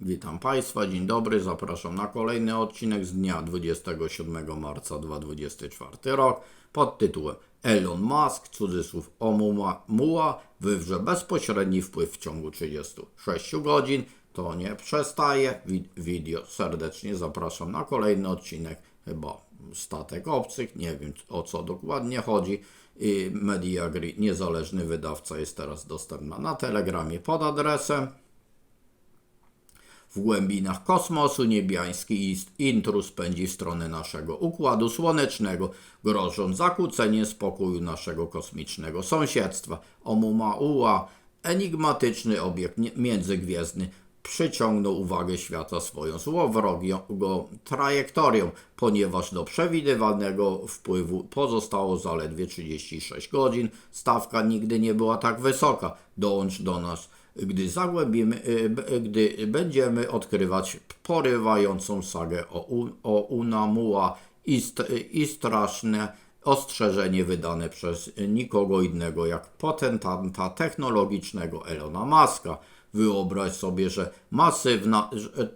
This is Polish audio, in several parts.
Witam Państwa, dzień dobry, zapraszam na kolejny odcinek z dnia 27 marca 2024 rok pod tytułem Elon Musk, cudzysłów Oumuamua, wywrze bezpośredni wpływ w ciągu 36 godzin. To nie przestaje. Video serdecznie zapraszam na kolejny odcinek, chyba Statek Obcych, nie wiem o co dokładnie chodzi. I Mediagri, niezależny wydawca, jest teraz dostępna na Telegramie pod adresem w głębinach kosmosu niebiański intruz pędzi w stronę naszego układu słonecznego, grożąc zakłóceniem spokoju naszego kosmicznego sąsiedztwa. Oumuamua, enigmatyczny obiekt międzygwiezdny, przyciągnął uwagę świata swoją złowrogią trajektorią, ponieważ do przewidywalnego wpływu pozostało zaledwie 36 godzin. Stawka nigdy nie była tak wysoka. Dołącz do nas gdy zagłębimy, y, b- gdy będziemy odkrywać porywającą sagę o, o Unamua i, st, i straszne ostrzeżenie wydane przez nikogo innego jak potentanta technologicznego Elona Muska. Wyobraź sobie, że masywna,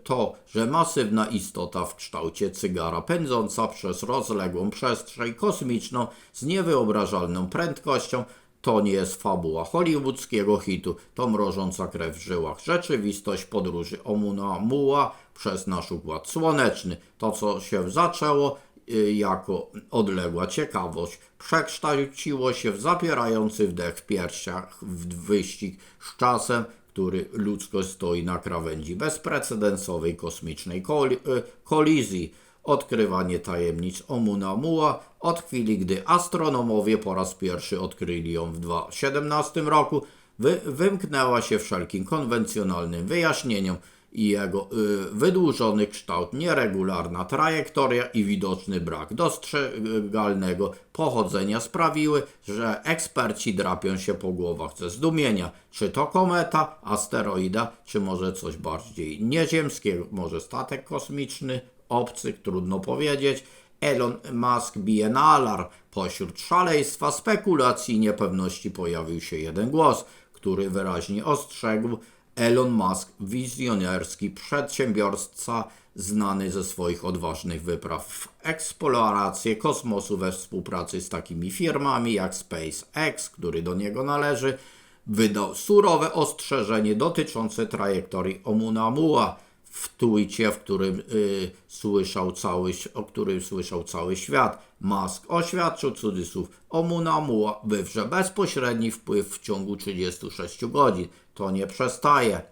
to, że masywna istota w kształcie cygara pędząca przez rozległą przestrzeń kosmiczną z niewyobrażalną prędkością to nie jest fabuła hollywoodzkiego hitu, to mrożąca krew w żyłach. Rzeczywistość podróży Oumuamua przez nasz układ słoneczny. To, co się zaczęło y, jako odległa ciekawość, przekształciło się w zapierający wdech w piersiach, w wyścig z czasem, który ludzkość stoi na krawędzi bezprecedensowej kosmicznej koli- y, kolizji odkrywanie tajemnic Oumuamua od chwili, gdy astronomowie po raz pierwszy odkryli ją w 2017 roku, wy, wymknęła się wszelkim konwencjonalnym wyjaśnieniom i jego y, wydłużony kształt, nieregularna trajektoria i widoczny brak dostrzegalnego pochodzenia sprawiły, że eksperci drapią się po głowach ze zdumienia. Czy to kometa, asteroida, czy może coś bardziej nieziemskiego, może statek kosmiczny, obcych, trudno powiedzieć. Elon Musk bije na alarm. Pośród szaleństwa, spekulacji i niepewności pojawił się jeden głos, który wyraźnie ostrzegł Elon Musk, wizjonerski przedsiębiorca znany ze swoich odważnych wypraw w eksplorację kosmosu we współpracy z takimi firmami jak SpaceX, który do niego należy, wydał surowe ostrzeżenie dotyczące trajektorii Oumuamua w tweetie, w którym y, słyszał cały, o którym słyszał cały świat. Musk oświadczył cudzysłów Oumuamua wywrze bezpośredni wpływ w ciągu 36 godzin. To nie przestaje.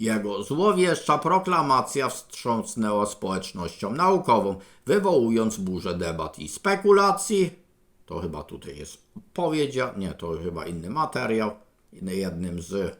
Jego złowieszcza proklamacja wstrząsnęła społecznością naukową, wywołując burzę debat i spekulacji. To chyba tutaj jest powiedzia, nie, to chyba inny materiał. Jednym z y,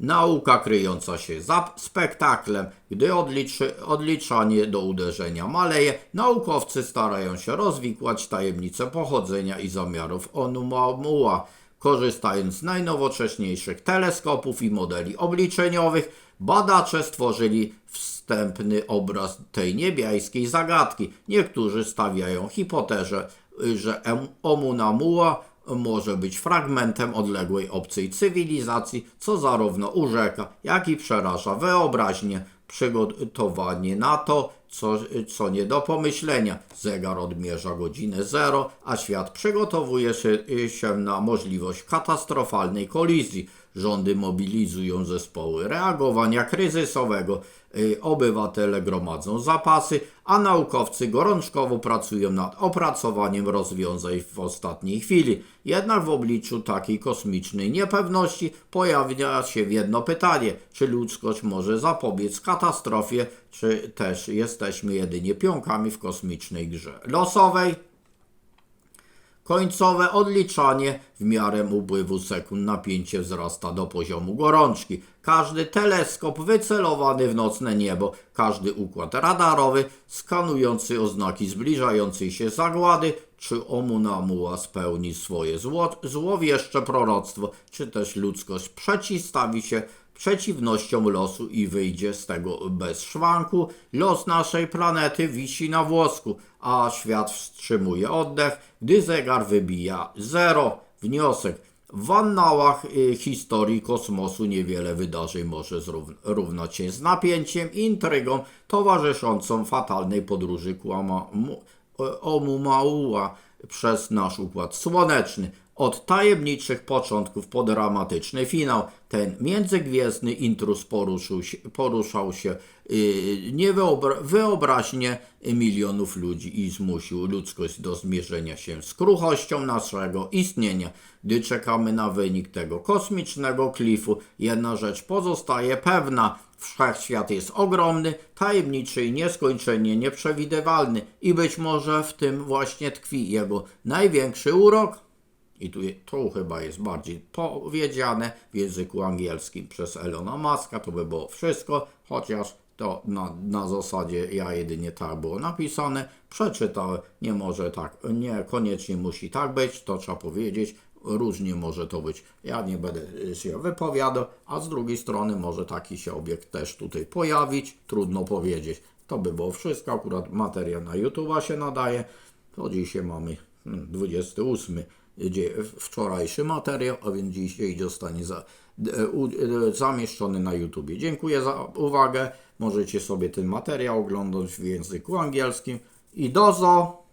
nauka kryjąca się za spektaklem, gdy odliczy, odliczanie do uderzenia maleje, naukowcy starają się rozwikłać tajemnice pochodzenia i zamiarów Oumuamua. Korzystając z najnowocześniejszych teleskopów i modeli obliczeniowych, badacze stworzyli wstępny obraz tej niebiańskiej zagadki. Niektórzy stawiają hipotezę, y, że Oumuamua może być fragmentem odległej obcej cywilizacji, co zarówno urzeka, jak i przeraża wyobraźnię, przygotowanie na to, co, co nie do pomyślenia. Zegar odmierza godzinę zero, a świat przygotowuje się, się na możliwość katastrofalnej kolizji. Rządy mobilizują zespoły reagowania kryzysowego, y, obywatele gromadzą zapasy, a naukowcy gorączkowo pracują nad opracowaniem rozwiązań w ostatniej chwili. Jednak w obliczu takiej kosmicznej niepewności pojawia się jedno pytanie: czy ludzkość może zapobiec katastrofie, czy też jesteśmy jedynie pionkami w kosmicznej grze losowej? Końcowe odliczanie w miarę upływu sekund napięcie wzrasta do poziomu gorączki. Każdy teleskop wycelowany w nocne niebo, każdy układ radarowy skanujący oznaki zbliżającej się zagłady, czy Oumuamua spełni swoje zło, złowieszcze proroctwo, czy też ludzkość przeciwstawi się przeciwnościom losu i wyjdzie z tego bez szwanku. Los naszej planety wisi na włosku, a świat wstrzymuje oddech, gdy zegar wybija zero. Wniosek. W annałach y, historii kosmosu niewiele wydarzeń może równać się z napięciem intrygą towarzyszącą fatalnej podróży Kłama, e, Oumuamua przez nasz Układ Słoneczny. Od tajemniczych początków po dramatyczny finał. Ten międzygwiezdny intruz poruszył się, poruszał się yy, niewyobra- wyobraźnie milionów ludzi i zmusił ludzkość do zmierzenia się z kruchością naszego istnienia. Gdy czekamy na wynik tego kosmicznego klifu, jedna rzecz pozostaje pewna. Wszechświat jest ogromny, tajemniczy i nieskończenie nieprzewidywalny i być może w tym właśnie tkwi jego największy urok. I tu, tu chyba jest bardziej powiedziane w języku angielskim. Przez Elona Muska, to by było wszystko, chociaż to na, na zasadzie ja jedynie tak było napisane, przeczytałem, nie może tak, nie koniecznie musi tak być, to trzeba powiedzieć, różnie może to być. Ja nie będę y, się wypowiadał, a z drugiej strony może taki się obiekt też tutaj pojawić, trudno powiedzieć. To by było wszystko, akurat materia na YouTube'a się nadaje, to dzisiaj mamy hmm, 28 dzie- wczorajszy materiał, a więc dzisiaj zostanie za, u- zamieszczony na YouTubie. Dziękuję za uwagę. Możecie sobie ten materiał oglądać w języku angielskim i dozo!